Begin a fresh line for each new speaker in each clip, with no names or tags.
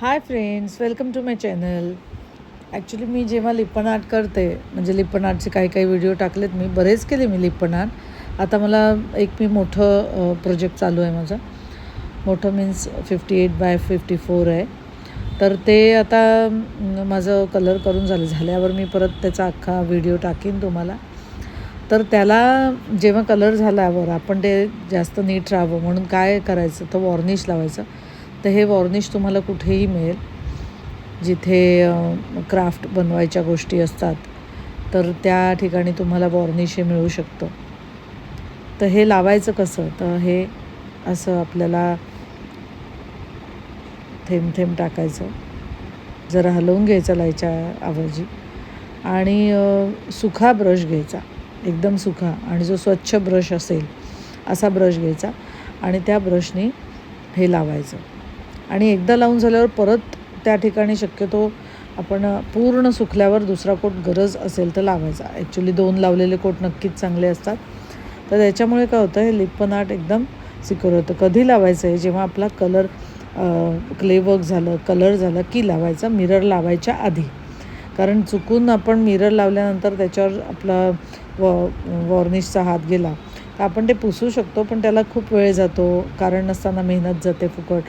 Hi friends welcome to my channel actually मी जेव्हा Lippan art करते म्हणजे लिप्पन आर्टचे काही काही व्हिडिओ टाकलेत मी बरेच केले मी लिप्पन आर्ट आता मला एक मी मोठं प्रोजेक्ट चालू आहे माझं. मोठं means fifty eight by fifty four आहे. तर ते आता माझं कलर करून झालं. झाल्यावर मी परत त्याचा अख्खा व्हिडिओ टाकीन तुम्हाला. तर त्याला जेव्हा कलर झाल्यावर आपण ते जास्त नीट राहावं म्हणून काय करायचं? तर वॉर्निश लावायचं. तर हे वॉर्निश तुम्हाला कुठेही मिळेल. जिथे क्राफ्ट बनवायच्या गोष्टी असतात तर त्या ठिकाणी तुम्हाला वॉर्निश हे मिळू शकतं. तर हे लावायचं कसं? तर हे असं आपल्याला थेंब थेंब टाकायचं. जरा हलवून घ्यायचं लायच्या आवाजी आणि सुखा ब्रश घ्यायचा. एकदम सुखा. आणि जो स्वच्छ ब्रश असेल असा ब्रश घ्यायचा. आणि त्या ब्रशनी हे लावायचं. आणि एकदा लावून झाल्यावर परत त्या ठिकाणी शक्यतो आपण पूर्ण सुकल्यावर दुसरा कोट गरज असेल तर लावायचा. ॲक्च्युली दोन लावलेले कोट नक्कीच चांगले असतात. तर त्याच्यामुळे काय होतं हे लिप्पन आर्ट एकदम सिक्युअर होतं. कधी लावायचं आहे जेव्हा आपला कलर क्ले वर्क झालं कलर झालं की लावायचा मिरर लावायच्या आधी. कारण चुकून आपण मिरर लावल्यानंतर त्याच्यावर आपला वॉ वॉर्निशचा हात गेला तर आपण ते पुसू शकतो पण त्याला खूप वेळ जातो. कारण नसताना मेहनत जाते फुकट.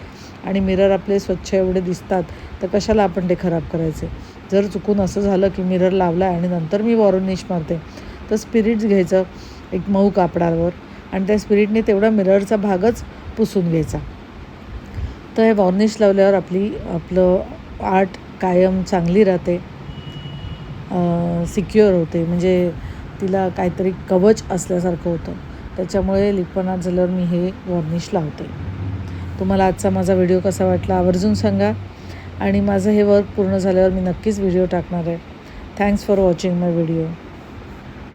आणि मिरर आपले स्वच्छ एवढे दिसतात तर कशाला आपण ते खराब करायचे? जर चुकून असं झालं की मिरर लावला आहे आणि नंतर मी वॉर्निश मारते तर स्पिरिट्स घ्यायचं एक मऊ कापडावर आणि त्या स्पिरिटने तेवढा मिररचा भागच पुसून घ्यायचा. तर हे वॉर्निश लावल्यावर आपली आपलं आर्ट कायम चांगली राहते सिक्युअर होते. म्हणजे तिला काहीतरी कवच असल्यासारखं होतं. त्याच्यामुळे लिपणात झाल्यावर मी हे वॉर्निश लावते. तुम्हाला आजचा माझा व्हिडिओ कसा वाटला आवर्जून सांगा. आणि माझं हे वर्क पूर्ण झाल्यावर मी नक्कीच व्हिडिओ टाकणार आहे. Thanks for watching my video